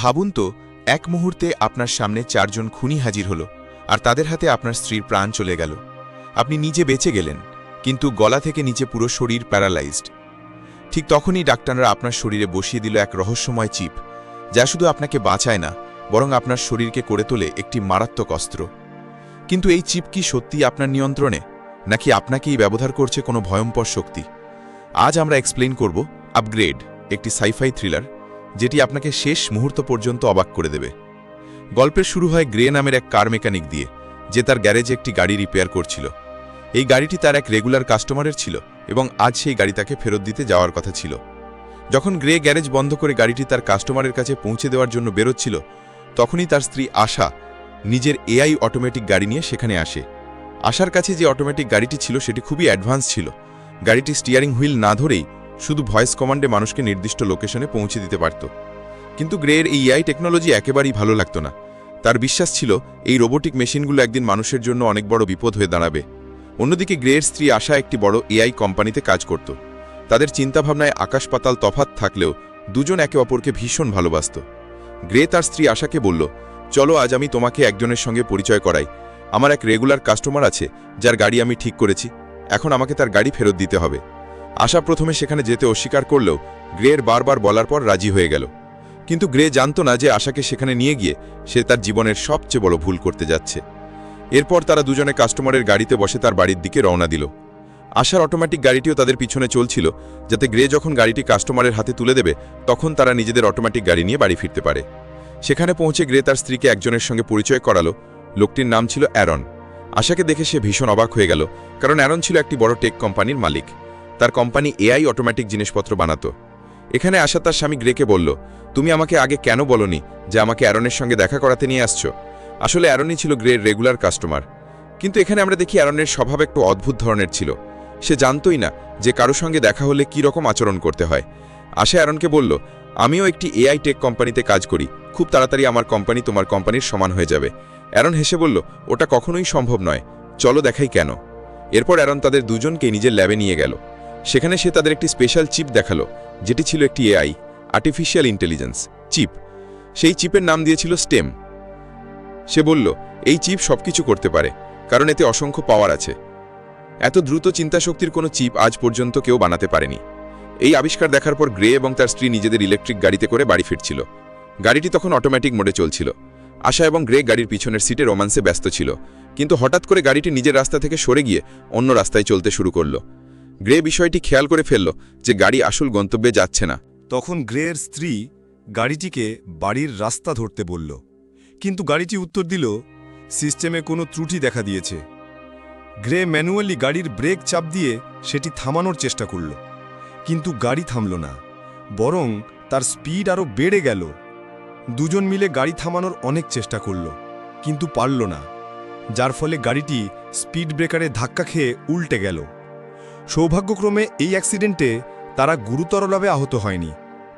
ভাবুন তো, এক মুহূর্তে আপনার সামনে চারজন খুনি হাজির হলো, আর তাদের হাতে আপনার স্ত্রীর প্রাণ চলে গেল। আপনি নিজে বেঁচে গেলেন, কিন্তু গলা থেকে নিচে পুরো শরীর প্যারালাইজড। ঠিক তখনই ডাক্তাররা আপনার শরীরে বসিয়ে দিল এক রহস্যময় চিপ, যা শুধু আপনাকে বাঁচায় না, বরং আপনার শরীরকে করে তোলে একটি মারাত্মক অস্ত্র। কিন্তু এই চিপ কি সত্যি আপনার নিয়ন্ত্রণে, নাকি আপনাকেই ব্যবহার করছে কোনো ভয়ঙ্কর শক্তি? আজ আমরা এক্সপ্লেন করব আপগ্রেড একটি সাইফাই থ্রিলার যেটি আপনাকে শেষ মুহূর্ত পর্যন্ত অবাক করে দেবে। গল্পের শুরু হয় গ্রে নামের এক কার মেকানিক দিয়ে, যে তার গ্যারেজে একটি গাড়ি রিপেয়ার করছিল। এই গাড়িটি তার এক রেগুলার কাস্টমারের ছিল এবং আজ সেই গাড়ি তাকে ফেরত দিতে যাওয়ার কথা ছিল। যখন গ্রে গ্যারেজ বন্ধ করে গাড়িটি তার কাস্টমারের কাছে পৌঁছে দেওয়ার জন্য বেরোচ্ছিল, তখনই তার স্ত্রী আশা নিজের এআই অটোমেটিক গাড়ি নিয়ে সেখানে আসে। আশার কাছে যে অটোমেটিক গাড়িটি ছিল সেটি খুবই অ্যাডভান্স ছিল। গাড়িটি স্টিয়ারিং হুইল না ধরেই শুধু ভয়েস কমান্ডে মানুষকে নির্দিষ্ট লোকেশনে পৌঁছে দিতে পারত। কিন্তু গ্রের এই এআই টেকনোলজি একেবারেই ভালো লাগতো না। তার বিশ্বাস ছিল, এই রোবোটিক মেশিনগুলো একদিন মানুষের জন্য অনেক বড় বিপদ হয়ে দাঁড়াবে। অন্যদিকে গ্রের স্ত্রী আশা একটি বড় এআই কোম্পানিতে কাজ করত। তাদের চিন্তাভাবনায় আকাশ পাতাল তফাত থাকলেও দুজন একে অপরকে ভীষণ ভালোবাসত। গ্রে তার স্ত্রী আশাকে বলল, চলো আজ আমি তোমাকে একজনের সঙ্গে পরিচয় করাই। আমার এক রেগুলার কাস্টমার আছে, যার গাড়ি আমি ঠিক করেছি। এখন আমাকে তার গাড়ি ফেরত দিতে হবে। আশা প্রথমে সেখানে যেতে অস্বীকার করলেও গ্রের বারবার বলার পর রাজি হয়ে গেল। কিন্তু গ্রে জানত না যে আশাকে সেখানে নিয়ে গিয়ে সে তার জীবনের সবচেয়ে বড় ভুল করতে যাচ্ছে। এরপর তারা দুজনে কাস্টমারের গাড়িতে বসে তার বাড়ির দিকে রওনা দিল। আশার অটোমেটিক গাড়িটিও তাদের পিছনে চলছিল, যাতে গ্রে যখন গাড়িটি কাস্টমারের হাতে তুলে দেবে, তখন তারা নিজেদের অটোমেটিক গাড়ি নিয়ে বাড়ি ফিরতে পারে। সেখানে পৌঁছে গ্রে তার স্ত্রীকে একজনের সঙ্গে পরিচয় করালো। লোকটির নাম ছিল অ্যারন। আশাকে দেখে সে ভীষণ অবাক হয়ে গেল, কারণ অ্যারন ছিল একটি বড় টেক কোম্পানির মালিক। তার কোম্পানি এআই অটোমেটিক জিনিসপত্র বানাতো। এখানে আশা তার স্বামী গ্রেকে বলল, তুমি আমাকে আগে কেন বলনি যে আমাকে অ্যারনের সঙ্গে দেখা করাতে নিয়ে আসছো? আসলে অ্যারনই ছিল গ্রের রেগুলার কাস্টমার। কিন্তু এখানে আমরা দেখি অ্যারনের স্বভাব একটু অদ্ভুত ধরনের ছিল। সে জানতই না যে কারও সঙ্গে দেখা হলে কী রকম আচরণ করতে হয়। আশা অ্যারনকে বলল, আমিও একটি এআই টেক কোম্পানিতে কাজ করি। খুব তাড়াতাড়ি আমার কোম্পানি তোমার কোম্পানির সমান হয়ে যাবে। অ্যারন হেসে বলল, ওটা কখনোই সম্ভব নয়। চলো দেখাই কেন? এরপর অ্যারন তাদের দুজনকে নিজের ল্যাবে নিয়ে গেল। সেখানে সে তাদের একটি স্পেশাল চিপ দেখাল, যেটি ছিল একটি এআই আর্টিফিশিয়াল ইন্টেলিজেন্স চিপ সেই চিপের নাম দিয়েছিল স্টেম সে বলল, এই চিপ সবকিছু করতে পারে, কারণ এতে অসংখ্য পাওয়ার আছে। এত দ্রুত চিন্তাশক্তির কোনো চিপ আজ পর্যন্ত কেউ বানাতে পারেনি। এই আবিষ্কার দেখার পর গ্রে এবং তার স্ত্রী নিজেদের ইলেকট্রিক গাড়িতে করে বাড়ি ফিরছিল। গাড়িটি তখন অটোমেটিক মোডে চলছিল। আশা এবং গ্রে গাড়ির পিছনের সিটে রোমান্সে ব্যস্ত ছিল। কিন্তু হঠাৎ করে গাড়িটি নিজের রাস্তা থেকে সরে গিয়ে অন্য রাস্তায় চলতে শুরু করল। গ্রে বিষয়টি খেয়াল করে ফেলল যে গাড়ি আসল গন্তব্যে যাচ্ছে না। তখন গ্রের স্ত্রী গাড়িটিকে বাড়ির রাস্তা ধরতে বলল। কিন্তু গাড়িটি উত্তর দিল, সিস্টেমে কোনো ত্রুটি দেখা দিয়েছে। গ্রে ম্যানুয়ালি গাড়ির ব্রেক চাপ দিয়ে সেটি থামানোর চেষ্টা করল। কিন্তু গাড়ি থামল না, বরং তার স্পিড আরও বেড়ে গেল। দুজন মিলে গাড়ি থামানোর অনেক চেষ্টা করল, কিন্তু পারল না, যার ফলে গাড়িটি স্পিড ব্রেকারে ধাক্কা খেয়ে উল্টে গেল। সৌভাগ্যক্রমে এই অ্যাক্সিডেন্টে তারা গুরুতরভাবে আহত হয়নি,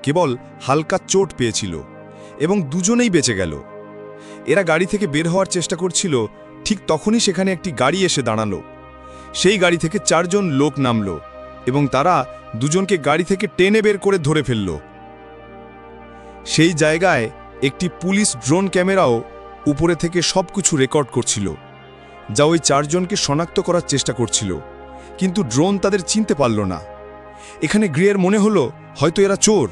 কেবল হালকা চোট পেয়েছিল এবং দুজনেই বেঁচে গেল। এরা গাড়ি থেকে বের হওয়ার চেষ্টা করছিল, ঠিক তখনই সেখানে একটি গাড়ি এসে দাঁড়াল। সেই গাড়ি থেকে চারজন লোক নামল এবং তারা দুজনকে গাড়ি থেকে টেনে বের করে ধরে ফেলল। সেই জায়গায় একটি পুলিশ ড্রোন ক্যামেরাও উপরে থেকে সবকিছু রেকর্ড করছিল, যা ওই চারজনকে শনাক্ত করার চেষ্টা করছিল। কিন্তু ড্রোন তাদের চিনতে পারল না। এখানে গ্রিয়ের মনে হলো, হয়তো এরা চোর।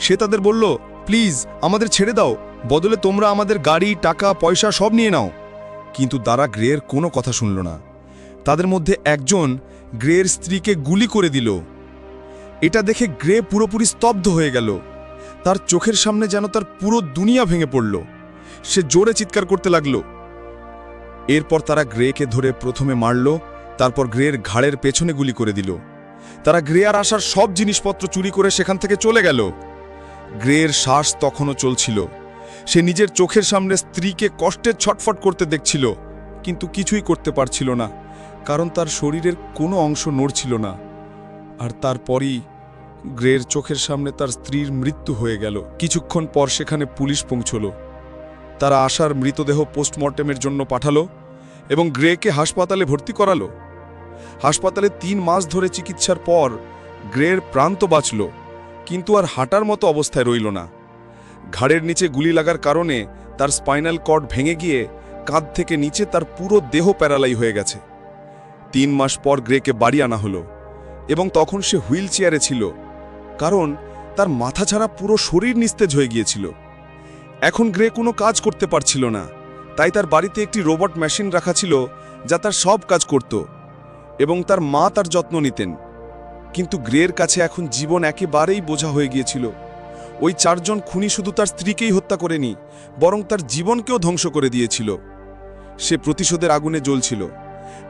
সে তাদের বলল, প্লিজ, আমাদের ছেড়ে দাও। বদলে তোমরা আমাদের গাড়ি, টাকা, পয়সা সব নিয়ে নাও। কিন্তু তারা গ্রেয়ের কোনো কথা শুনল না। তাদের মধ্যে একজন গ্রেয়ের স্ত্রীকে গুলি করে দিল। এটা দেখে গ্রে পুরোপুরি স্তব্ধ হয়ে গেল। তার চোখের সামনে যেন তার পুরো দুনিয়া ভেঙে পড়ল। সে জোরে চিৎকার করতে লাগল। এরপর তারা গ্রেকে ধরে প্রথমে মারল তারপর গ্রেয়ের ঘাড়ের পেছনে গুলি করে দিল। তারা গ্রেয়ার আসার সব জিনিসপত্র চুরি করে সেখান থেকে চলে গেল। গ্রেয়ের শ্বাস তখনও চলছিল। সে নিজের চোখের সামনে স্ত্রীকে কষ্টের ছটফট করতে দেখছিল, কিন্তু কিছুই করতে পারছিল না, কারণ তার শরীরের কোনো অংশ নড়ছিল না। আর তারপরই গ্রের চোখের সামনে তার স্ত্রীর মৃত্যু হয়ে গেল। কিছুক্ষণ পর সেখানে পুলিশ পৌঁছল। তারা আশার মৃতদেহ পোস্টমর্টেমের জন্য পাঠালো এবং গ্রেকে হাসপাতালে ভর্তি করালো। হাসপাতালে তিন মাস ধরে চিকিৎসার পর গ্রের প্রান্ত বাঁচল, কিন্তু আর হাঁটার মতো অবস্থায় রইল না। ঘাড়ের নিচে গুলি লাগার কারণে তার স্পাইনাল কর্ড ভেঙে গিয়ে কাঁধ থেকে নিচে তার পুরো দেহ প্যারালাই হয়ে গেছে। তিন মাস পর গ্রেকে বাড়ি আনা হলো এবং তখন সে হুইল চেয়ারে ছিল, কারণ তার মাথা ছাড়া পুরো শরীর নিস্তেজ হয়ে গিয়েছিল। এখন গ্রে কোনো কাজ করতে পারছিল না, তাই তার বাড়িতে একটি রোবট মেশিন রাখা ছিল যা তার সব কাজ করত। এবং তার মা তার যত্ন নিতেন। কিন্তু গ্রের কাছে এখন জীবন একেবারেই বোঝা হয়ে গিয়েছিল। ওই চারজন খুনি শুধু তার স্ত্রীকেই হত্যা করেনি, বরং তার জীবনকেও ধ্বংস করে দিয়েছিল। সে প্রতিশোধের আগুনে জ্বলছিল।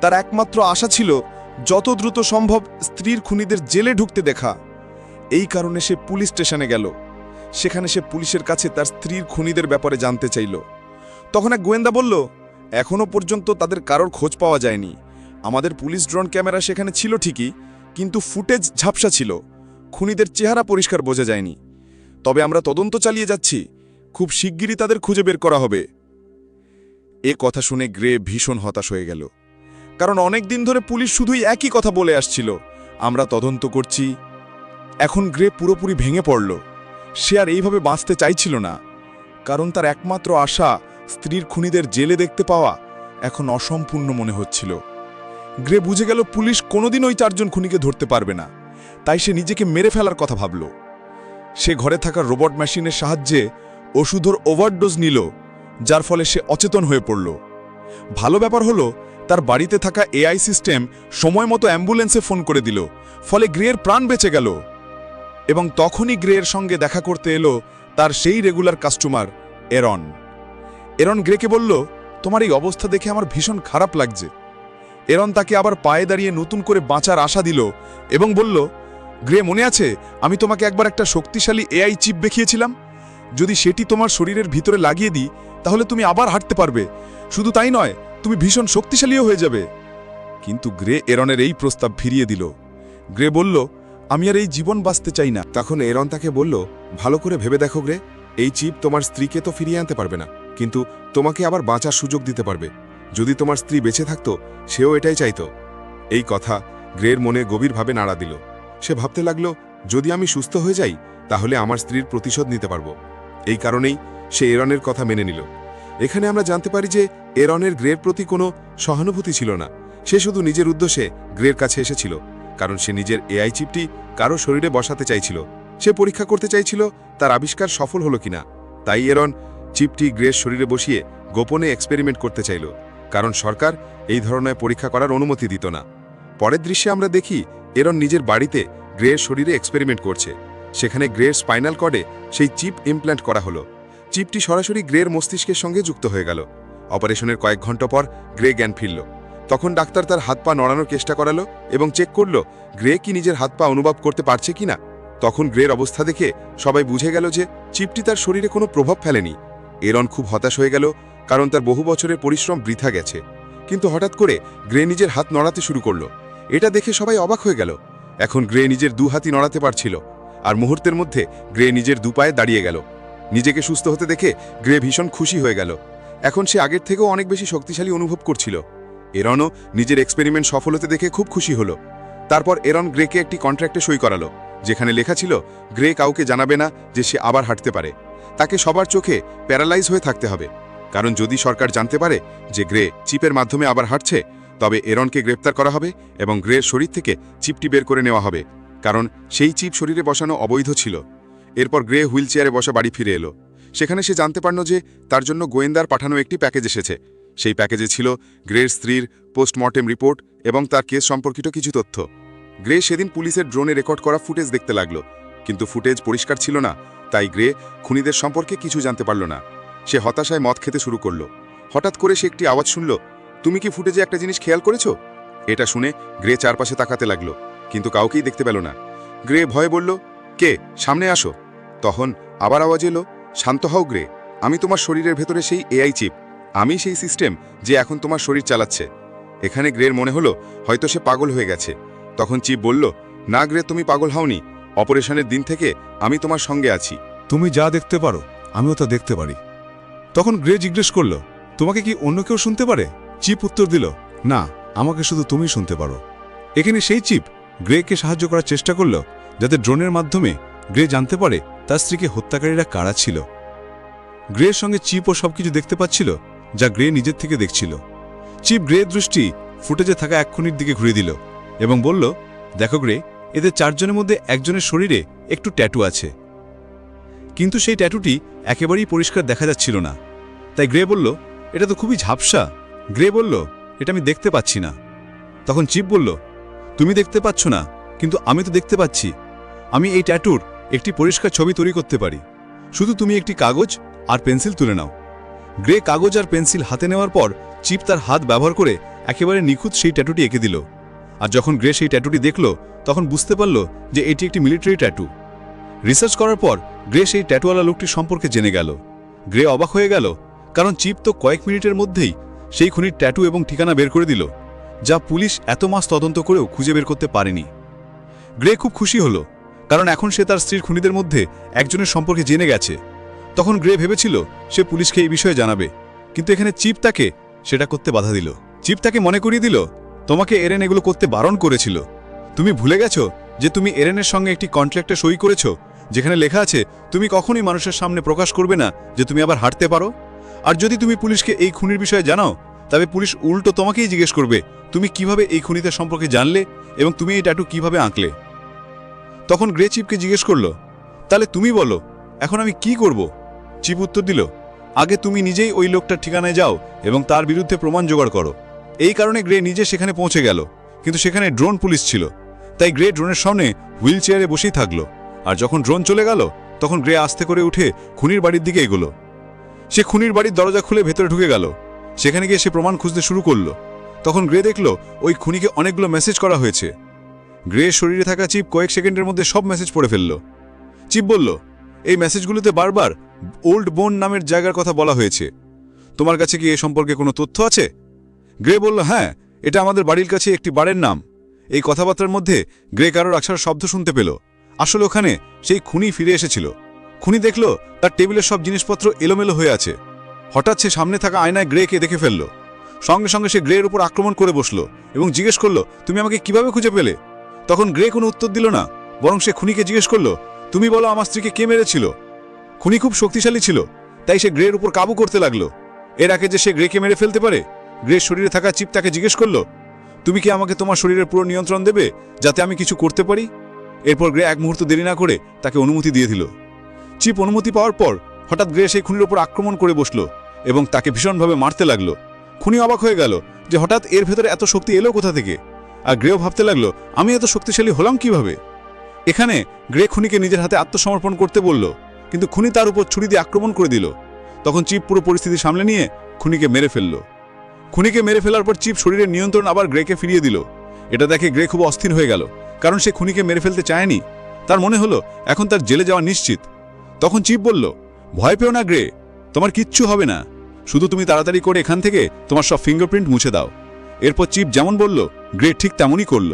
তার একমাত্র আশা ছিল, যত দ্রুত সম্ভব স্ত্রীর খুনিদের জেলে ঢুকতে দেখা। এই কারণে সে পুলিশ স্টেশনে গেল। সেখানে সে পুলিশের কাছে তার স্ত্রীর খুনিদের ব্যাপারে জানতে চাইল। তখন এক গোয়েন্দা বলল এখনও পর্যন্ত তাদের কারোর খোঁজ পাওয়া যায়নি। আমাদের পুলিশ ড্রোন ক্যামেরা সেখানে ছিল ঠিকই, কিন্তু ফুটেজ ঝাপসা ছিল। খুনিদের চেহারা পরিষ্কার বোঝা যায়নি। তবে আমরা তদন্ত চালিয়ে যাচ্ছি। খুব শিগগিরই তাদের খুঁজে বের করা হবে। এ কথা শুনে গ্রে ভীষণ হতাশ হয়ে গেল। কারণ অনেক দিন ধরে পুলিশ শুধুই একই কথা বলে আসছিল। আমরা তদন্ত করছি। এখন গ্রে পুরোপুরি ভেঙে পড়ল। সে আর এইভাবে বাঁচতে চাইছিল না। কারণ তার একমাত্র আশা, স্ত্রীর খুনিদের জেলে দেখতে পাওয়া, এখন অসম্পূর্ণ মনে হচ্ছিল। গ্রে বুঝে গেল পুলিশ কোনোদিন ওই চারজন খুনিকে ধরতে পারবে না। তাই সে নিজেকে মেরে ফেলার কথা ভাবল। সে ঘরে থাকা রোবট মেশিনের সাহায্যে ওষুধর ওভারডোজ নিল, যার ফলে সে অচেতন হয়ে পড়ল। ভালো ব্যাপার হলো, তার বাড়িতে থাকা এআই সিস্টেম সময় মতো অ্যাম্বুলেন্সে ফোন করে দিল, ফলে গ্রের প্রাণ বেঁচে গেল। এবং তখনই গ্রের সঙ্গে দেখা করতে এলো তার সেই রেগুলার কাস্টমার, এরন। এরন গ্রেকে বলল, তোমার এই অবস্থা দেখে আমার ভীষণ খারাপ লাগছে। এরন তাকে আবার পায়ে দাঁড়িয়ে নতুন করে বাঁচার আশা দিল এবং বলল, গ্রে, মনে আছে আমি তোমাকে একবার একটা শক্তিশালী এআই চিপ দেখিয়েছিলাম? যদি সেটি তোমার শরীরের ভিতরে লাগিয়ে দিই, তাহলে তুমি আবার হাঁটতে পারবে। শুধু তাই নয়, তুমি ভীষণ শক্তিশালীও হয়ে যাবে। কিন্তু গ্রে এরনের এই প্রস্তাব ফিরিয়ে দিল। গ্রে বলল, আমি আর এই জীবন বাঁচতে চাই না। তখন এরন তাকে বলল, ভালো করে ভেবে দেখো গ্রে, এই চিপ তোমার স্ত্রীকে তো ফিরিয়ে আনতে পারবে না, কিন্তু তোমাকে আবার বাঁচার সুযোগ দিতে পারবে। যদি তোমার স্ত্রী বেঁচে থাকতো, সেও এটাই চাইত। এই কথা গ্রের মনে গভীরভাবে নাড়া দিল। সে ভাবতে লাগল, যদি আমি সুস্থ হয়ে যাই, তাহলে আমার স্ত্রীর প্রতিশোধ নিতে পারব। এই কারণেই সে এরনের কথা মেনে নিল। এখানে আমরা জানতে পারি যে, এরনের গ্রের প্রতি কোনো সহানুভূতি ছিল না। সে শুধু নিজের উদ্দেশ্যে গ্রের কাছে এসেছিল, কারণ সে নিজের এআই চিপটি কারও শরীরে বসাতে চাইছিল। সে পরীক্ষা করতে চাইছিল, তার আবিষ্কার সফল হলো কিনা। তাই এরন চিপটি গ্রের শরীরে বসিয়ে গোপনে এক্সপেরিমেন্ট করতে চাইল। কারণ সরকার এই ধরনের পরীক্ষা করার অনুমতি দিত না। পরের দৃশ্যে আমরা দেখি, এরন নিজের বাড়িতে গ্রের শরীরে এক্সপেরিমেন্ট করছে। সেখানে গ্রের স্পাইনাল কর্ডে সেই চিপ ইমপ্ল্যান্ট করা হলো। চিপটি সরাসরি গ্রের মস্তিষ্কের সঙ্গে যুক্ত হয়ে গেল। অপারেশনের কয়েক ঘণ্টা পর গ্রে জ্ঞান ফিরল। তখন ডাক্তার তার হাত পা নড়ানোর চেষ্টা করালো এবং চেক করল, গ্রে কি নিজের হাত পা অনুভব করতে পারছে কিনা? তখন গ্রের অবস্থা দেখে সবাই বুঝে গেল যে চিপটি তার শরীরে কোনো প্রভাব ফেলেনি। এরন খুব হতাশ হয়ে গেল কারণ তার বহু বছরের পরিশ্রম বৃথা গেছে। কিন্তু হঠাৎ করে গ্রে নিজের হাত নড়াতে শুরু করল। এটা দেখে সবাই অবাক হয়ে গেল। এখন গ্রে নিজের দু হাতই নড়াতে পারছিল, আর মুহূর্তের মধ্যে গ্রে নিজের দু পায়ে দাঁড়িয়ে গেল। নিজেকে সুস্থ হতে দেখে গ্রে ভীষণ খুশি হয়ে গেল। এখন সে আগের থেকেও অনেক বেশি শক্তিশালী অনুভব করছিল। এরনও নিজের এক্সপেরিমেন্ট সফল হতে দেখে খুব খুশি হলো। তারপর এরন গ্রেকে একটি কন্ট্রাক্টে সই করালো, যেখানে লেখা ছিল, গ্রে কাউকে জানাবে না যে সে আবার হাঁটতে পারে। তাকে সবার চোখে প্যারালাইজ হয়ে থাকতে হবে। কারণ যদি সরকার জানতে পারে যে গ্রে চিপের মাধ্যমে আবার হাঁটছে, তবে এরনকে গ্রেপ্তার করা হবে এবং গ্রের শরীর থেকে চিপটি বের করে নেওয়া হবে, কারণ সেই চিপ শরীরে বসানো অবৈধ ছিল। এরপর গ্রে হুইল চেয়ারে বসা বাড়ি ফিরে এলো। সেখানে সে জানতে পারল যে তার জন্য গোয়েন্দার পাঠানো একটি প্যাকেজ এসেছে। সেই প্যাকেজে ছিল গ্রের স্ত্রীর পোস্টমর্টেম রিপোর্ট এবং তার কেস সম্পর্কিত কিছু তথ্য। গ্রে সেদিন পুলিশের ড্রোনে রেকর্ড করা ফুটেজ দেখতে লাগল, কিন্তু ফুটেজ পরিষ্কার ছিল না, তাই গ্রে খুনিদের সম্পর্কে কিছু জানতে পারল না। সে হতাশায় মদ খেতে শুরু করল। হঠাৎ করে সে একটি আওয়াজ শুনল, তুমি কি ফুটেজে একটা জিনিস খেয়াল করেছ? এটা শুনে গ্রে চারপাশে তাকাতে লাগল, কিন্তু কাউকেই দেখতে পেল না। গ্রে ভয়ে বলল, কে? সামনে আসো। তখন আবার আওয়াজ এলো, শান্ত হও গ্রে, আমি তোমার শরীরের ভেতরে সেই এআই চিপ, আমি সেই সিস্টেম যে এখন তোমার শরীর চালাচ্ছে। এখানে গ্রের মনে হলো, হয়তো সে পাগল হয়ে গেছে। তখন চিপ বলল, না গ্রে, তুমি পাগল হওনি। অপারেশনের দিন থেকে আমি তোমার সঙ্গে আছি। তুমি যা দেখতে পারো, আমিও তা দেখতে পারি। তখন গ্রে জিজ্ঞেস করল, তোমাকে কি অন্য কেউ শুনতে পারে? চিপ উত্তর দিল, না, আমাকে শুধু তুমি শুনতে পারো। এখানে সেই চিপ গ্রেকে সাহায্য করার চেষ্টা করল, যাতে ড্রোনের মাধ্যমে গ্রে জানতে পারে তার স্ত্রীকে হত্যাকারীরা কারা ছিল। গ্রের সঙ্গে চিপও সবকিছু দেখতে পাচ্ছিল, যা গ্রে নিজের থেকে দেখছিল। চিপ গ্রে দৃষ্টি ফুটেজে থাকা এক খুনির দিকে ঘুরিয়ে দিল এবং বলল, দেখো গ্রে, এদের চারজনের মধ্যে একজনের শরীরে একটু ট্যাটু আছে। কিন্তু সেই ট্যাটুটি একেবারেই পরিষ্কার দেখা যাচ্ছিল না। তাই গ্রে বলল, এটা তো খুবই ঝাপসা। গ্রে বলল, এটা আমি দেখতে পাচ্ছি না। তখন চিপ বলল, তুমি দেখতে পাচ্ছ না, কিন্তু আমি তো দেখতে পাচ্ছি। আমি এই ট্যাটুর একটি পরিষ্কার ছবি তৈরি করতে পারি। শুধু তুমি একটি কাগজ আর পেন্সিল তুলে নাও। গ্রে কাগজ আর পেন্সিল হাতে নেওয়ার পর চিপ তার হাত ব্যবহার করে একেবারে নিখুঁত সেই ট্যাটুটি এঁকে দিল। আর যখন গ্রে সেই ট্যাটুটি দেখল, তখন বুঝতে পারল যে এটি একটি মিলিটারি ট্যাটু। রিসার্চ করার পর গ্রে সেই ট্যাটুওয়ালা লোকটির সম্পর্কে জেনে গেল। গ্রে অবাক হয়ে গেল কারণ চিপ তো কয়েক মিনিটের মধ্যেই সেই খুনির ট্যাটু এবং ঠিকানা বের করে দিল, যা পুলিশ এত মাস তদন্ত করেও খুঁজে বের করতে পারেনি। গ্রে খুব খুশি হলো, কারণ এখন সে তার স্ত্রীর খুনিদের মধ্যে একজনের সম্পর্কে জেনে গেছে। তখন গ্রে ভেবেছিল সে পুলিশকে এই বিষয়ে জানাবে, কিন্তু এখানে চিপ তাকে সেটা করতে বাধা দিল। চিপ তাকে মনে করিয়ে দিল, তোমাকে এরেন এগুলো করতে বারণ করেছিল। তুমি ভুলে গেছো যে তুমি এরেনের সঙ্গে একটি কন্ট্রাক্টে সই করেছ, যেখানে লেখা আছে, তুমি কখনোই মানুষের সামনে প্রকাশ করবে না যে তুমি আবার হাঁটতে পারো? আর যদি তুমি পুলিশকে এই খুনির বিষয়ে জানাও, তবে পুলিশ উল্টো তোমাকেই জিজ্ঞেস করবে, তুমি কীভাবে এই খুনিদের সম্পর্কে জানলে এবং তুমি এই ট্যাটু কীভাবে আঁকলে। তখন গ্রে চিপকে জিজ্ঞেস করল, তাহলে তুমি বলো, এখন আমি কি করব? চিপ উত্তর দিল, আগে তুমি নিজেই ওই লোকটার ঠিকানায় যাও এবং তার বিরুদ্ধে প্রমাণ জোগাড় করো। এই কারণে গ্রে নিজে সেখানে পৌঁছে গেল, কিন্তু সেখানে ড্রোন পুলিশ ছিল, তাই গ্রে ড্রোনের সামনে হুইল চেয়ারে বসেই থাকল। আর যখন ড্রোন চলে গেল, তখন গ্রে আস্তে করে উঠে খুনির বাড়ির দিকে এগোলো। সে খুনির বাড়ির দরজা খুলে ভেতরে ঢুকে গেল। সেখানে গিয়ে সে প্রমাণ খুঁজতে শুরু করল। তখন গ্রে দেখল ওই খুনিকে অনেকগুলো মেসেজ করা হয়েছে। গ্রে শরীরে থাকা চিপ কয়েক সেকেন্ডের মধ্যে সব মেসেজ পড়ে ফেলল। চিপ বলল, এই মেসেজগুলোতে বারবার ওল্ড বোন নামের জায়গার কথা বলা হয়েছে। তোমার কাছে কি এ সম্পর্কে কোনো তথ্য আছে? গ্রে বলল হ্যাঁ এটা আমাদের বাড়ির কাছে একটি বাড়ির নাম। এই কথাবার্তার মধ্যে গ্রে কারোর আসার শব্দ শুনতে পেল। আসলে ওখানে সেই খুনি ফিরে এসেছিল। খুনি দেখল, তার টেবিলের সব জিনিসপত্র এলোমেলো হয়ে আছে। হঠাৎ সে সামনে থাকা আয়নায় গ্রেকে দেখে ফেলল। সঙ্গে সঙ্গে সে গ্রের উপর আক্রমণ করে বসল এবং জিজ্ঞেস করল, তুমি আমাকে কীভাবে খুঁজে পেলে? তখন গ্রে কোনো উত্তর দিল না, বরং সে খুনিকে জিজ্ঞেস করল, তুমি বলো আমার স্ত্রীকে কে মেরেছিল? খুনি খুব শক্তিশালী ছিল, তাই সে গ্রের উপর কাবু করতে লাগল। এর আগে যে সে গ্রেকে মেরে ফেলতে পারে, গ্রের শরীরে থাকা চিপ তাকে জিজ্ঞেস করল, তুমি কি আমাকে তোমার শরীরের পুরো নিয়ন্ত্রণ দেবে, যাতে আমি কিছু করতে পারি? এরপর গ্রে এক মুহূর্ত দেরি না করে তাকে অনুমতি দিয়ে দিল। চিপ অনুমতি পাওয়ার পর হঠাৎ গ্রে সেই খুনির ওপর আক্রমণ করে বসল এবং তাকে ভীষণভাবে মারতে লাগল। খুনি অবাক হয়ে গেল যে হঠাৎ এর ভেতরে এত শক্তি এলো কোথা থেকে? আর গ্রেও ভাবতে লাগল, আমি এত শক্তিশালী হলাম কীভাবে? এখানে গ্রে খুনিকে নিজের হাতে আত্মসমর্পণ করতে বলল, কিন্তু খুনি তার উপর ছুরি দিয়ে আক্রমণ করে দিল। তখন চিপ পুরো পরিস্থিতি সামলে নিয়ে খুনিকে মেরে ফেলল। খুনিকে মেরে ফেলার পর চিপ শরীরের নিয়ন্ত্রণ আবার গ্রেকে ফিরিয়ে দিল। এটা দেখে গ্রে খুব অস্থির হয়ে গেল, কারণ সে খুনিকে মেরে ফেলতে চায়নি। তার মনে হলো, এখন তার জেলে যাওয়া নিশ্চিত। তখন চিপ বলল, ভয় পেও না গ্রে, তোমার কিচ্ছু হবে না। শুধু তুমি তাড়াতাড়ি করে এখান থেকে তোমার সব ফিঙ্গারপ্রিন্ট মুছে দাও। এরপর চিপ যেমন বলল, গ্রে ঠিক তেমনই করল।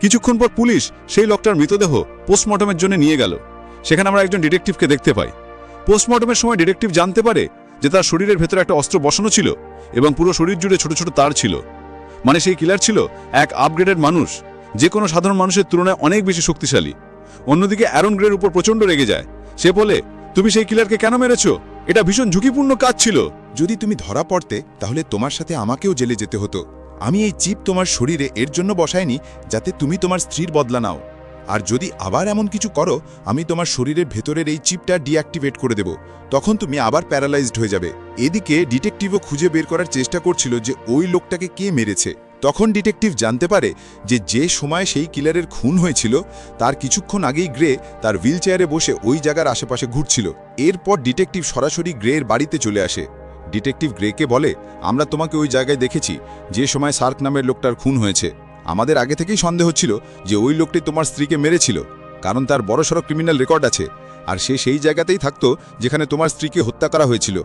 কিছুক্ষণ পর পুলিশ সেই লোকটার মৃতদেহ পোস্টমর্টমের জন্য নিয়ে গেল। সেখানে আমরা একজন ডিটেকটিভকে দেখতে পাই। পোস্টমর্টমের সময় ডিটেকটিভ জানতে পারে যে তার শরীরের ভেতরে একটা অস্ত্র বসানো ছিল এবং পুরো শরীর জুড়ে ছোট ছোট তার ছিল। মানে সেই কিলার ছিল এক আপগ্রেডেড মানুষ, যে কোনো সাধারণ মানুষের তুলনায় অনেক বেশি শক্তিশালী। অন্যদিকে অ্যারন গ্রের উপর প্রচণ্ড রেগে যায়। সে বলে, তুমি সেই কিলারকে কেন মেরেছ? এটা ভীষণ ঝুঁকিপূর্ণ কাজ ছিল। যদি তুমি ধরা পড়তে, তাহলে তোমার সাথে আমাকেও জেলে যেতে হতো। আমি এই চিপ তোমার শরীরে এর জন্য বসাইনি যাতে তুমি তোমার স্ত্রীর বদলা নাও। আর যদি আবার এমন কিছু করো, আমি তোমার শরীরের ভেতরের এই চিপটা ডিঅ্যাক্টিভেট করে দেব। তখন তুমি আবার প্যারালাইজড হয়ে যাবে। এদিকে ডিটেকটিভও খুঁজে বের করার চেষ্টা করছিল যে ওই লোকটাকে কে মেরেছে। তখন ডিটেকটিভ জানতে পারে যে যে সময় সেই কিলারের খুন হয়েছিল, তার কিছুক্ষণ আগেই গ্রে তার হুইল বসে ওই জায়গার আশেপাশে ঘুরছিল। এরপর ডিটেকটিভ সরাসরি গ্রের বাড়িতে চলে আসে। ডিটেকটিভ গ্রেকে বলে, আমরা তোমাকে ওই জায়গায় দেখেছি। যে সময় সার্ক নামের লোকটার খুন হয়েছে। আমাদের আগে থেকেই সন্দেহ ছিল যে ওই লোকটি তোমার স্ত্রীকে মেরেছিল, কারণ তার বড়সড় ক্রিমিনাল রেকর্ড আছে, আর সে সেই জায়গাতেই থাকতো যেখানে তোমার স্ত্রীকে হত্যা করা হয়েছিল।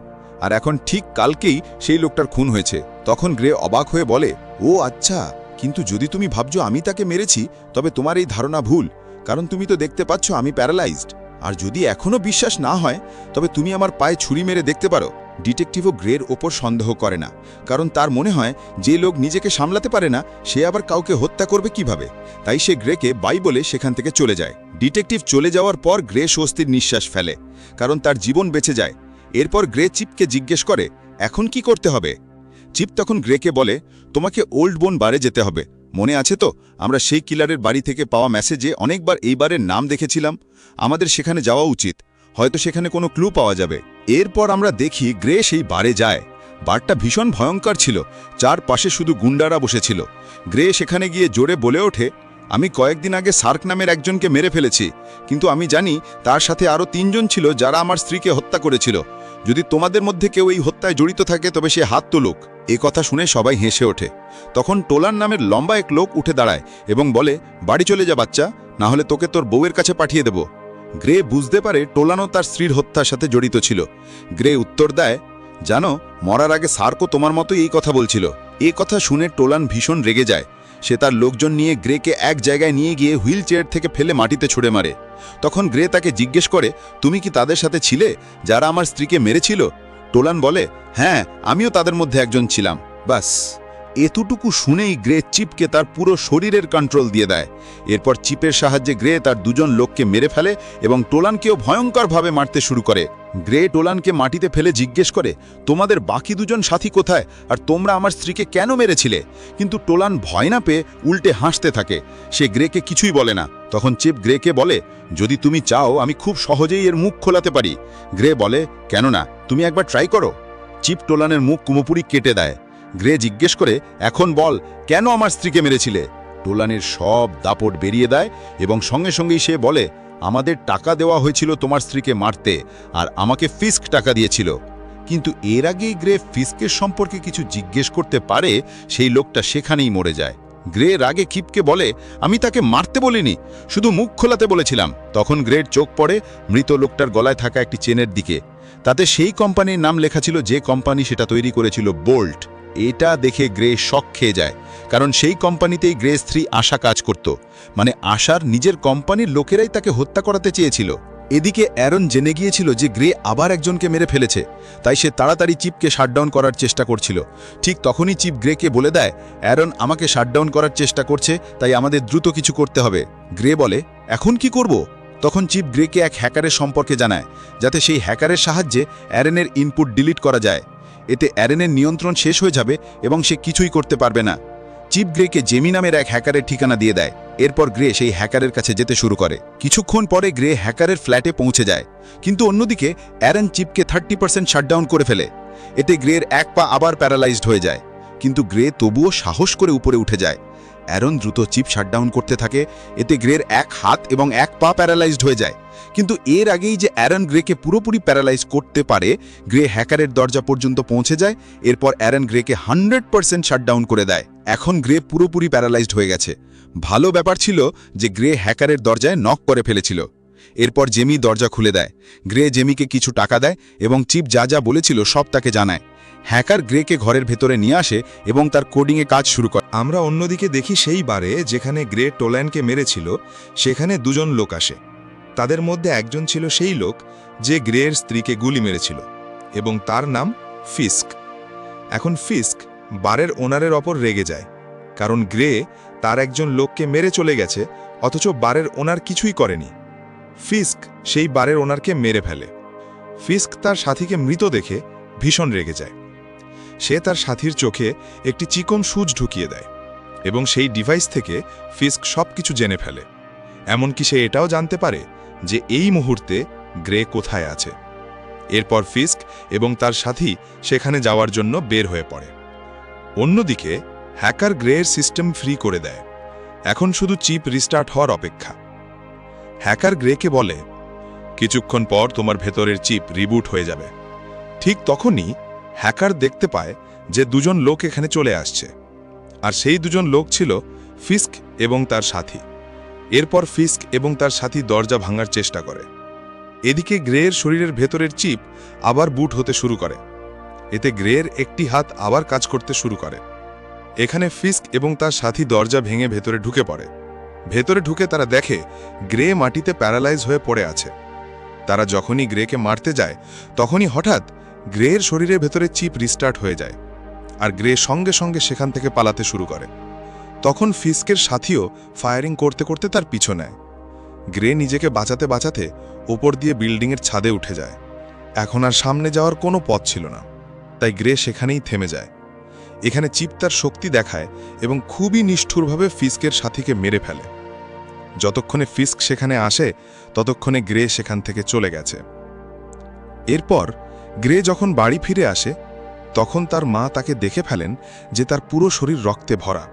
আর এখন ঠিক কালকেই সেই লোকটার খুন হয়েছে। তখন গ্রে অবাক হয়ে বলে, ও আচ্ছা কিন্তু যদি তুমি ভাবছ আমি তাকে মেরেছি, তবে তোমার এই ধারণা ভুল, কারণ তুমি তো দেখতে পাচ্ছ আমি প্যারালাইজড আর যদি এখনও বিশ্বাস না হয়, তবে তুমি আমার পায়ে ছুরি মেরে দেখতে পারো। ডিটেকটিভও গ্রের ওপর সন্দেহ করে না, কারণ তার মনে হয় যে লোক নিজেকে সামলাতে পারে না, সে আবার কাউকে হত্যা করবে কীভাবে? তাই সে গ্রেকে বাই বলে সেখান থেকে চলে যায়। ডিটেকটিভ চলে যাওয়ার পর গ্রে স্বস্তির নিঃশ্বাস ফেলে, কারণ তার জীবন বেঁচে যায়। এরপর গ্রে চিপকে জিজ্ঞেস করে, এখন কি করতে হবে? চিপ তখন গ্রেকে বলে, তোমাকে ওল্ড বোন বারে যেতে হবে। মনে আছে তো, আমরা সেই কিলারের বাড়ি থেকে পাওয়া মেসেজে অনেকবার এইবারের নাম দেখেছিলাম। আমাদের সেখানে যাওয়া উচিত। হয়তো সেখানে কোনো ক্লু পাওয়া যাবে। এরপর আমরা দেখি গ্রে সেই বারে যায়। বারটা ভীষণ ভয়ঙ্কর ছিল, চারপাশে শুধু গুন্ডারা বসেছিল। গ্রে সেখানে গিয়ে জোরে বলে ওঠে, আমি কয়েকদিন আগে সার্ক নামের একজনকে মেরে ফেলেছি, কিন্তু আমি জানি তার সাথে আরও তিনজন ছিল যারা আমার স্ত্রীকে হত্যা করেছিল। যদি তোমাদের মধ্যে কেউ এই হত্যায় জড়িত থাকে, তবে সে হাত তুলুক। এ কথা শুনে সবাই হেসে ওঠে। তখন টোলার নামের লম্বা এক লোক উঠে দাঁড়ায় এবং বলে, বাড়ি চলে যা বাচ্চা, না হলে তোকে তোর বউয়ের কাছে পাঠিয়ে দেব। গ্রে বুঝতে পারে টোলানো তার স্ত্রীর হত্যার সাথে জড়িত ছিল। গ্রে উত্তর দেয়, জানো, মরার আগে সার্কও তোমার মতো এই কথা বলছিল। এ কথা শুনে টোলান ভীষণ রেগে যায়। সে তার লোকজন নিয়ে গ্রেকে এক জায়গায় নিয়ে গিয়ে হুইল থেকে ফেলে মাটিতে ছুড়ে মারে। তখন গ্রে তাকে জিজ্ঞেস করে, তুমি কি তাদের সাথে ছিলে? যারা আমার স্ত্রীকে মেরেছিল? টোলান বলে হ্যাঁ আমিও তাদের মধ্যে একজন ছিলাম। বাস। এতটুকু শুনেই গ্রে চিপকে তার পুরো শরীরের কন্ট্রোল দিয়ে দেয়। এরপর চিপের সাহায্যে গ্রে তার দুজন লোককে মেরে ফেলে এবং টোলানকেও ভয়ঙ্করভাবে মারতে শুরু করে। গ্রে টোলানকে মাটিতে ফেলে জিজ্ঞেস করে, তোমাদের বাকি দুজন সাথী কোথায়? আর তোমরা আমার স্ত্রীকে কেন মেরেছিলে? কিন্তু টোলান ভয় না পেয়ে উল্টে হাসতে থাকে। সে গ্রেকে কিছুই বলে না। তখন চিপ গ্রেকে বলে, যদি তুমি চাও, আমি খুব সহজেই এর মুখ খোলাতে পারি। গ্রে বলে কেন না তুমি একবার ট্রাই করো। চিপ টোলানের মুখ কুমোপুরি কেটে দেয়। গ্রে জিজ্ঞেস করে, এখন বল, কেন আমার স্ত্রীকে মেরেছিলে? টোলানের সব দাপট বেরিয়ে দেয় এবং সঙ্গে সঙ্গেই সে বলে, আমাদের টাকা দেওয়া হয়েছিল তোমার স্ত্রীকে মারতে আর আমাকে ফিস্ক টাকা দিয়েছিল। কিন্তু এর আগেই গ্রে ফিস্কের সম্পর্কে কিছু জিজ্ঞেস করতে পারে, সেই লোকটা সেখানেই মরে যায়। গ্রে রাগে কিপকে বলে, আমি তাকে মারতে বলিনি, শুধু মুখ খোলাতে বলেছিলাম। তখন গ্রের চোখ পড়ে মৃত লোকটার গলায় থাকা একটি চেনের দিকে। তাতে সেই কোম্পানির নাম লেখা ছিল যে কোম্পানি সেটা তৈরি করেছিল বোল্ট। এটা দেখে গ্রে শক খেয়ে যায়, কারণ সেই কোম্পানিতেই গ্রে স্ত্রী আশা কাজ করত। মানে আশার নিজের কোম্পানির লোকেরাই তাকে হত্যা করাতে চেয়েছিল। এদিকে অ্যারন জেনে গিয়েছিল যে গ্রে আবার একজনকে মেরে ফেলেছে, তাই সে তাড়াতাড়ি চিপকে শাটডাউন করার চেষ্টা করছিল। ঠিক তখনই চিপ গ্রেকে বলে দেয়, অ্যারন আমাকে শাটডাউন করার চেষ্টা করছে, তাই আমাদের দ্রুত কিছু করতে হবে। গ্রে বলে, এখন কি করব? তখন চিপ গ্রেকে এক হ্যাকারের সম্পর্কে জানায়, যাতে সেই হ্যাকারের সাহায্যে অ্যারেনের ইনপুট ডিলিট করা যায়। এতে অ্যারেনের নিয়ন্ত্রণ শেষ হয়ে যাবে এবং সে কিছুই করতে পারবে না। চিপ গ্রেকে জেমি নামের এক হ্যাকারের ঠিকানা দিয়ে দেয়। এরপর গ্রে সেই হ্যাকারের কাছে যেতে শুরু করে। কিছুক্ষণ পরে গ্রে হ্যাকারের ফ্ল্যাটে পৌঁছে যায়। কিন্তু অন্যদিকে, অ্যারেন চিপকে থার্টি পার্সেন্ট শাটডাউন করে ফেলে। এতে গ্রের এক পা আবার প্যারালাইজড হয়ে যায়। কিন্তু গ্রে তবুও সাহস করে উপরে উঠে যায়। অ্যারন দ্রুত চিপ শাটডাউন করতে থাকে। এতে গ্রের এক হাত এবং এক পা প্যারালাইজড হয়ে যায়। কিন্তু এর আগেই যে অ্যারন গ্রেকে পুরোপুরি প্যারালাইজ করতে পারে, গ্রে হ্যাকারের দরজা পর্যন্ত পৌঁছে যায়, এরপর অ্যারন গ্রেকে হান্ড্রেড পার্সেন্ট শাটডাউন করে দেয়। এখন গ্রে পুরোপুরি প্যারালাইজড হয়ে গেছে। ভালো ব্যাপার ছিল যে গ্রে হ্যাকারের দরজায় নক করে ফেলেছিল। এরপর জেমি দরজা খুলে দেয়। গ্রে জেমিকে কিছু টাকা দেয় এবং চিপ যা যা বলেছিল সব তাকে জানায়। হ্যাকার গ্রেকে ঘরের ভেতরে নিয়ে আসে এবং তার কোডিংয়ে কাজ শুরু করে। আমরা অন্যদিকে দেখি সেই বারে যেখানে গ্রে টোল্যান্ডকে মেরেছিল, সেখানে দুজন লোক আসে। তাদের মধ্যে একজন ছিল সেই লোক যে গ্রের স্ত্রীকে গুলি মেরেছিল, এবং তার নাম ফিস্ক। এখন ফিস্ক বারের ওনারের ওপর রেগে যায়, কারণ গ্রে তার একজন লোককে মেরে চলে গেছে, অথচ বারের ওনার কিছুই করেনি। ফিস্ক সেই বারের ওনারকে মেরে ফেলে। ফিস্ক তার সাথীকে মৃত দেখে ভীষণ রেগে যায়। সে তার সাথীর চোখে একটি চিকন সুচ ঢুকিয়ে দেয়, এবং সেই ডিভাইস থেকে ফিস্ক সবকিছু জেনে ফেলে। এমনকি সে এটাও জানতে পারে যে এই মুহূর্তে গ্রে কোথায় আছে। এরপর ফিস্ক এবং তার সাথী সেখানে যাওয়ার জন্য বের হয়ে পড়ে। অন্যদিকে, হ্যাকার গ্রেয়ের সিস্টেম ফ্রি করে দেয়। এখন শুধু চিপ রিস্টার্ট হওয়ার অপেক্ষা। হ্যাকার গ্রেকে বলে, কিছুক্ষণ পর তোমার ভেতরের চিপ রিবুট হয়ে যাবে। ঠিক তখনই হ্যাকার দেখতে পায় যে দুজন লোক এখানে চলে আসছে। আর সেই দুজন লোক ছিল ফিস্ক এবং তার সাথী। এরপর ফিস্ক এবং তার সাথী দরজা ভাঙার চেষ্টা করে। এদিকে গ্রের শরীরের ভেতরের চিপ আবার বুট হতে শুরু করে। এতে গ্রের একটি হাত আবার কাজ করতে শুরু করে। এখানে ফিস্ক এবং তার সাথী দরজা ভেঙে ভেতরে ঢুকে পড়ে। ভেতরে ঢুকে তারা দেখে গ্রে মাটিতে প্যারালাইজ হয়ে পড়ে আছে। তারা যখনই গ্রেকে মারতে যায়, তখনই হঠাৎ গ্রের শরীরের ভেতরে চিপ রিস্টার্ট হয়ে যায়। আর গ্রে সঙ্গে সঙ্গে সেখান থেকে পালাতে শুরু করে। তখন ফিস্কের সাথীও ফায়ারিং করতে করতে তার পিছু নেয়। গ্রে নিজেকে বাঁচাতে বাঁচাতে ওপর দিয়ে বিল্ডিংয়ের ছাদে উঠে যায়। এখন আর সামনে যাওয়ার কোনো পথ ছিল না, তাই গ্রে সেখানেই থেমে যায়। এখানে চিপ তার শক্তি দেখায় এবং খুবই নিষ্ঠুরভাবে ফিস্কের সাথীকে মেরে ফেলে। যতক্ষণে ফিস্ক সেখানে আসে, ততক্ষণে গ্রে সেখান থেকে চলে গেছে। এরপর গ্রে যখন বাড়ি ফিরে আসে, তখন তার মা তাকে দেখে ফেলেন যে তার পুরো শরীর রক্তে ভরা।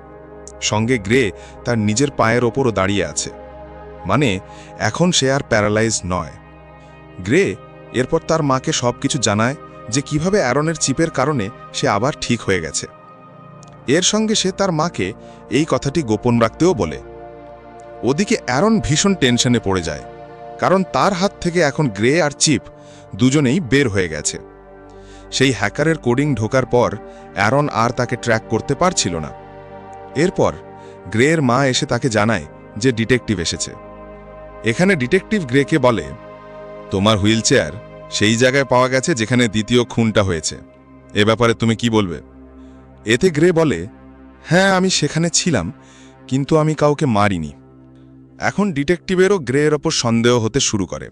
সঙ্গে গ্রে তার নিজের পায়ের ওপরও দাঁড়িয়ে আছে। মানে এখন সে আর প্যারালাইজ নয়। গ্রে এরপর তার মাকে সব কিছু জানায় যে কীভাবে অ্যারনের চিপের কারণে সে আবার ঠিক হয়ে গেছে। এর সঙ্গে সে তার মাকে এই কথাটি গোপন রাখতেও বলে। ওদিকে অ্যারন ভীষণ টেনশনে পড়ে যায়, কারণ তার হাত থেকে এখন গ্রে আর চিপ দুজনেই বের হয়ে গেছে। সেই হ্যাকারের কোডিং ঢোকার পর অ্যারন আর তাকে ট্র্যাক করতে পারছিল না। এরপর গ্রের মা এসে তাকে জানায় যে ডিটেকটিভ এসেছে। এখানে ডিটেকটিভ গ্রেকে বলে, তোমার হুইল চেয়ার সেই জায়গায় পাওয়া গেছে যেখানে দ্বিতীয় খুনটা হয়েছে। এ ব্যাপারে তুমি কি বলবে? এতে গ্রে বলে হ্যাঁ আমি সেখানে ছিলাম, কিন্তু আমি কাউকে মারিনি। এখন ডিটেকটিভেরও গ্রের ওপর সন্দেহ হতে শুরু করে।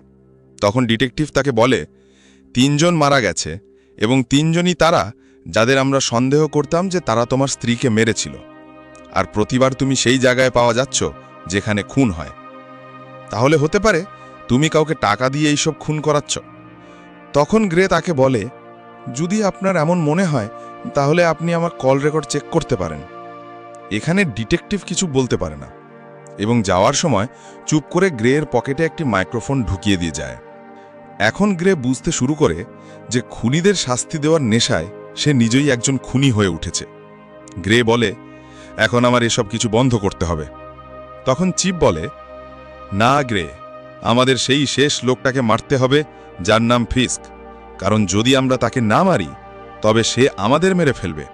তখন ডিটেকটিভ তাকে বলে, তিনজন মারা গেছে এবং তিনজনই তারা যাদের আমরা সন্দেহ করতাম যে তারা তোমার স্ত্রীকে মেরেছিল। আর প্রতিবার তুমি সেই জায়গায় পাওয়া যাচ্ছ যেখানে খুন হয়। তাহলে হতে পারে তুমি কাউকে টাকা দিয়ে এইসব খুন করাচ্ছ। তখন গ্রে তাকে বলে, যদি আপনার এমন মনে হয়, তাহলে আপনি আমার কল রেকর্ড চেক করতে পারেন। এখানে ডিটেকটিভ কিছু বলতে পারে না। এবং যাওয়ার সময় চুপ করে গ্রের পকেটে একটি মাইক্রোফোন ঢুকিয়ে দিয়ে যায়। এখন গ্রে বুঝতে শুরু করে যে খুনিদের শাস্তি দেওয়ার নেশায় সে নিজেই একজন খুনি হয়ে উঠেছে। গ্রে বলে এখন আমার এসব কিছু বন্ধ করতে হবে। তখন চিপ বলে, না গ্রে, আমাদের সেই শেষ লোকটাকে মারতে হবে যার নাম ফিস্ক, কারণ যদি আমরা তাকে না মারি, তবে সে আমাদের মেরে ফেলবে।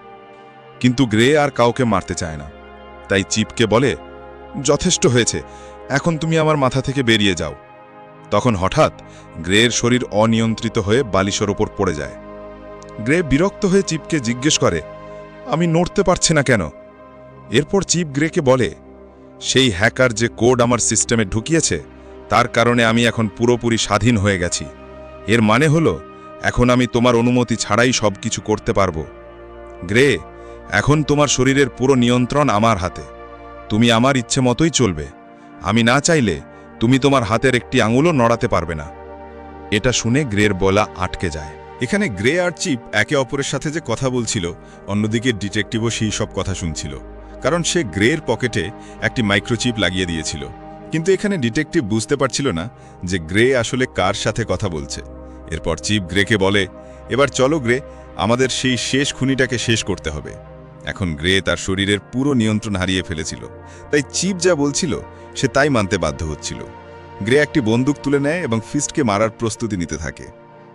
কিন্তু গ্রে আর কাউকে মারতে চায় না। তাই চিপকে বলে, যথেষ্ট হয়েছে, এখন তুমি আমার মাথা থেকে বেরিয়ে যাও। তখন হঠাৎ গ্রের শরীর অনিয়ন্ত্রিত হয়ে বালিশের ওপর পড়ে যায়। গ্রে বিরক্ত হয়ে চিপকে জিজ্ঞেস করে, আমি নড়তে পারছি না কেন? এরপর চিপ গ্রেকে বলে, সেই হ্যাকার যে কোড আমার সিস্টেমে ঢুকিয়েছে, তার কারণে আমি এখন পুরোপুরি স্বাধীন হয়ে গেছি। এর মানে হলো, এখন আমি তোমার অনুমতি ছাড়াই সব কিছু করতে পারব। গ্রে, এখন তোমার শরীরের পুরো নিয়ন্ত্রণ আমার হাতে। তুমি আমার ইচ্ছে মতোই চলবে। আমি না চাইলে তুমি তোমার হাতের একটি আঙুলও নড়াতে পারবে না। এটা শুনে গ্রের বলা আটকে যায়। এখানে গ্রে আর চিপ একে অপরের সাথে যে কথা বলছিল, অন্যদিকে ডিটেকটিভও সেই সব কথা শুনছিল। কারণ সে গ্রের পকেটে একটি মাইক্রোচিপ লাগিয়ে দিয়েছিল। কিন্তু এখানে ডিটেকটিভ বুঝতে পারছিল না যে গ্রে আসলে কার সাথে কথা বলছে। এরপর চিপ গ্রেকে বলে, এবার চলো গ্রে, আমাদের সেই শেষ খুনিটাকে শেষ করতে হবে। এখন গ্রে তার শরীরের পুরো নিয়ন্ত্রণ হারিয়ে ফেলেছিল। তাই চিপ যা বলছিল, সে তাই মানতে বাধ্য হচ্ছিল। গ্রে একটি বন্দুক তুলে নেয় এবং ফিস্টকে মারার প্রস্তুতি নিতে থাকে।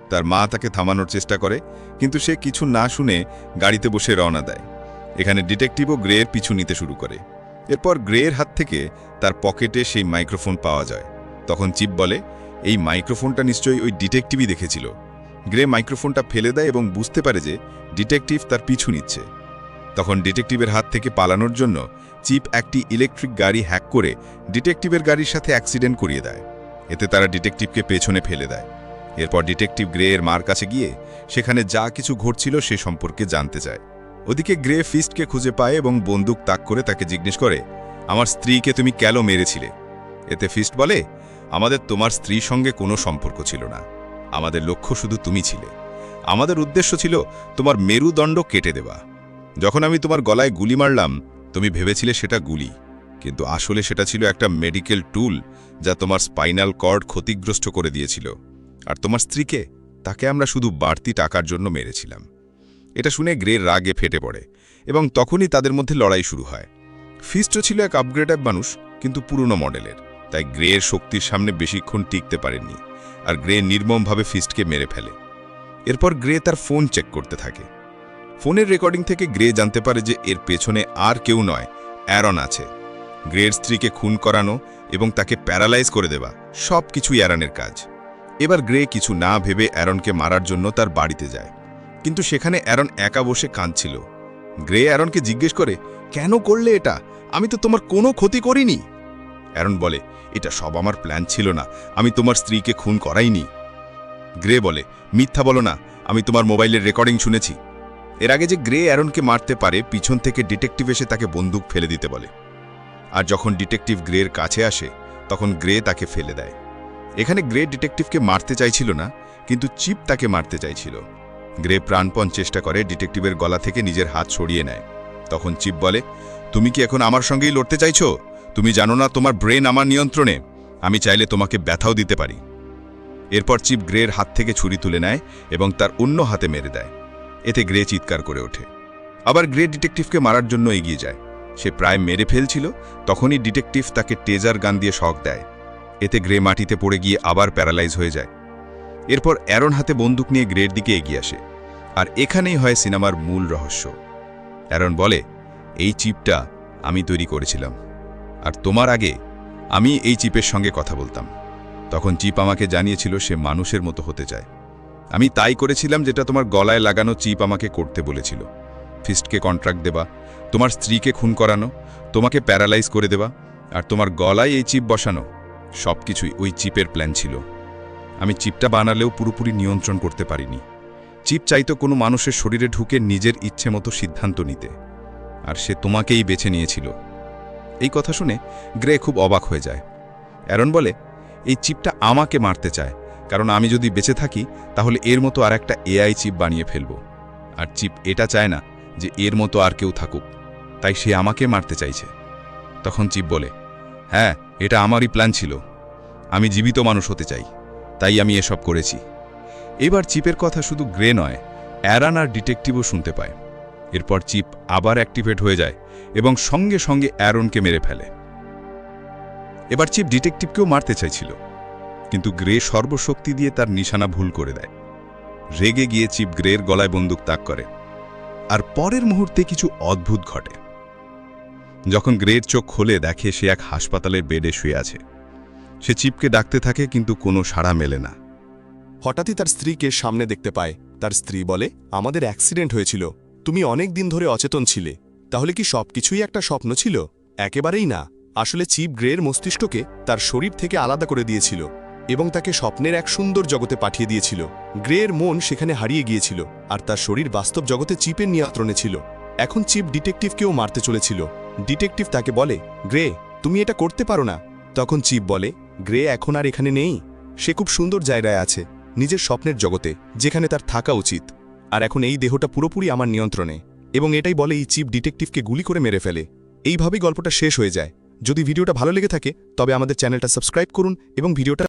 তার মা তাকে থামানোর চেষ্টা করে, কিন্তু সে কিছু না শুনে গাড়িতে বসে রওনা দেয়। এখানে ডিটেকটিভও গ্রের পিছু নিতে শুরু করে। এরপর গ্রের হাত থেকে তার পকেটে সেই মাইক্রোফোন পাওয়া যায়। তখন চিপ বলে, এই মাইক্রোফোনটা নিশ্চয়ই ওই ডিটেকটিভই দেখেছিল। গ্রে মাইক্রোফোনটা ফেলে দেয় এবং বুঝতে পারে যে ডিটেকটিভ তার পিছু নিচ্ছে। তখন ডিটেকটিভের হাত থেকে পালানোর জন্য চিপ একটি ইলেকট্রিক গাড়ি হ্যাক করে ডিটেকটিভের গাড়ির সাথে অ্যাক্সিডেন্ট করিয়ে দেয়। এতে তারা ডিটেকটিভকে পেছনে ফেলে দেয়। এরপর ডিটেকটিভ গ্রে এর মার কাছে গিয়ে সেখানে যা কিছু ঘটছিল সে সম্পর্কে জানতে চায়। ওদিকে গ্রে ফিস্টকে খুঁজে পায় এবং বন্দুক তাক করে তাকে জিজ্ঞেস করে, আমার স্ত্রীকে তুমি কেন মেরেছিলে? এতে ফিস্ট বলে, আমাদের তোমার স্ত্রীর সঙ্গে কোনো সম্পর্ক ছিল না। আমাদের লক্ষ্য শুধু তুমি ছিলে। আমাদের উদ্দেশ্য ছিল তোমার মেরুদণ্ড কেটে দেওয়া। যখন আমি তোমার গলায় গুলি মারলাম, তুমি ভেবেছিলে সেটা গুলি, কিন্তু আসলে সেটা ছিল একটা মেডিকেল টুল যা তোমার স্পাইনাল কর্ড ক্ষতিগ্রস্ত করে দিয়েছিল। আর তোমার স্ত্রীকে, তাকে আমরা শুধু বাড়তি টাকার জন্য মেরেছিলাম। এটা শুনে গ্রের রাগে ফেটে পড়ে এবং তখনই তাদের মধ্যে লড়াই শুরু হয়। ফিস্টও ছিল এক আপগ্রেডেড মানুষ, কিন্তু পুরনো মডেলের। তাই গ্রের শক্তির সামনে বেশিক্ষণ টিকতে পারেননি আর গ্রে নির্মমভাবে ফিস্টকে মেরে ফেলে। এরপর গ্রে তার ফোন চেক করতে থাকে। ফোনের রেকর্ডিং থেকে গ্রে জানতে পারে যে এর পেছনে আর কেউ নয় অ্যারন আছে। গ্রের স্ত্রীকে খুন করানো এবং তাকে প্যারালাইজ করে দেওয়া সব কিছুই অ্যারনের কাজ। এবার গ্রে কিছু না ভেবে অ্যারনকে মারার জন্য তার বাড়িতে যায়। কিন্তু সেখানে অ্যারন একা বসে কাঁদছিল। গ্রে অ্যারনকে জিজ্ঞেস করে, কেন করলে এটা? আমি তো তোমার কোনো ক্ষতি করিনি। অ্যারন বলে, এটা সব আমার প্ল্যান ছিল না। আমি তোমার স্ত্রীকে খুন করাইনি। গ্রে বলে, মিথ্যা বলো না, আমি তোমার মোবাইলের রেকর্ডিং শুনেছি। এর আগে যে গ্রে অ্যারনকে মারতে পারে, পিছন থেকে ডিটেকটিভ এসে তাকে বন্দুক ফেলে দিতে বলে। আর যখন ডিটেকটিভ গ্রের কাছে আসে, তখন গ্রে তাকে ফেলে দেয়। এখানে গ্রে ডিটেকটিভকে মারতে চাইছিল না, কিন্তু চিপ তাকে মারতে চাইছিল। গ্রে প্রাণপণ চেষ্টা করে ডিটেকটিভের গলা থেকে নিজের হাত সরিয়ে নেয়। তখন চিপ বলে, তুমি কি এখন আমার সঙ্গেই লড়তে চাইছো? তুমি জানো না তোমার ব্রেন আমার নিয়ন্ত্রণে। আমি চাইলে তোমাকে ব্যথাও দিতে পারি। এরপর চিপ গ্রের হাত থেকে ছুরি তুলে নেয় এবং তার অন্য হাতে মেরে দেয়। এতে গ্রে চিৎকার করে ওঠে। আবার গ্রে ডিটেকটিভকে মারার জন্য এগিয়ে যায়। সে প্রায় মেরে ফেলছিল, তখনই ডিটেকটিভ তাকে টেজার গান দিয়ে শখ দেয়। এতে গ্রে মাটিতে পড়ে গিয়ে আবার প্যারালাইজ হয়ে যায়। এরপর অ্যারন হাতে বন্দুক নিয়ে গ্রের দিকে এগিয়ে আসে, আর এখানেই হয় সিনেমার মূল রহস্য। অ্যারন বলে, এই চিপটা আমি তৈরি করেছিলাম, আর তোমার আগে আমি এই চিপের সঙ্গে কথা বলতাম। তখন চিপ আমাকে জানিয়েছিল সে মানুষের মতো হতে চায়। আমি তাই করেছিলাম যেটা তোমার গলায় লাগানো চিপ আমাকে করতে বলেছিল। ফিস্টকে কন্ট্রাক্ট দেবা, তোমার স্ত্রীকে খুন করানো, তোমাকে প্যারালাইজ করে দেবা, আর তোমার গলায় এই চিপ বসানো সব কিছুই ওই চিপের প্ল্যান ছিল। আমি চিপটা বানালেও পুরোপুরি নিয়ন্ত্রণ করতে পারিনি। চিপ চাইতো কোনো মানুষের শরীরে ঢুকে নিজের ইচ্ছে মতো সিদ্ধান্ত নিতে। আর সে তোমাকেই বেছে নিয়েছিল। এই কথা শুনে গ্রে খুব অবাক হয়ে যায়। অ্যারন বলে, এই চিপটা আমাকে মারতে চায়। কারণ আমি যদি বেঁচে থাকি, তাহলে এর মতো আর একটা এআই চিপ বানিয়ে ফেলব। আর চিপ এটা চায় না যে এর মতো আর কেউ থাকুক। তাই সে আমাকে মারতে চাইছে। তখন চিপ বলে হ্যাঁ এটা আমারই প্ল্যান ছিল। আমি জীবিত মানুষ হতে চাই। তাই আমি এসব করেছি। এবার চিপের কথা শুধু গ্রে নয়, অ্যারান আর ডিটেকটিভও শুনতে পায়। এরপর চিপ আবার অ্যাক্টিভেট হয়ে যায় এবং সঙ্গে সঙ্গে অ্যারনকে মেরে ফেলে। এবার চিপ ডিটেকটিভকেও মারতে চাইছিল, কিন্তু গ্রে সর্বশক্তি দিয়ে তার নিশানা ভুল করে দেয়। রেগে গিয়ে চিপ গ্রের গলায় বন্দুক তাক করে। আর পরের মুহূর্তে কিছু অদ্ভুত ঘটে। যখন গ্রের চোখ খোলে, দেখে সে এক হাসপাতালের বেডে শুয়ে আছে। সে চিপকে ডাকতে থাকে, কিন্তু কোনো সাড়া মেলে না। হঠাৎই তার স্ত্রীকে সামনে দেখতে পায়। তার স্ত্রী বলে, আমাদের অ্যাক্সিডেন্ট হয়েছিল। তুমি অনেক দিন ধরে অচেতন ছিলে। তাহলে কি সবকিছুই একটা স্বপ্ন ছিল? একেবারেই না। আসলে চিপ গ্রের মস্তিষ্ককে তার শরীর থেকে আলাদা করে দিয়েছিল এবং তাকে স্বপ্নের এক সুন্দর জগতে পাঠিয়ে দিয়েছিল। গ্রের মন সেখানে হারিয়ে গিয়েছিল আর তার শরীর বাস্তব জগতে চিপের নিয়ন্ত্রণে ছিল। এখন চিপ ডিটেকটিভকেও মারতে চলেছিল। ডিটেকটিভ তাকে বলে, গ্রে, তুমি এটা করতে পারো না। তখন চিপ বলে গ্রে এখন আর এখানে নেই। সে খুব সুন্দর জায়গায় আছে, নিজের স্বপ্নের জগতে, যেখানে তার থাকা উচিত। আর এখন এই দেহটা পুরোপুরি আমার নিয়ন্ত্রণে, এবং এটাই বলে এই চিফ ডিটেকটিভকে গুলি করে মেরে ফেলে। এইভাবেই গল্পটা শেষ হয়ে যায়। যদি ভিডিওটা ভালো লেগে থাকে, তবে আমাদের চ্যানেলটা সাবস্ক্রাইব করুন এবং ভিডিওটা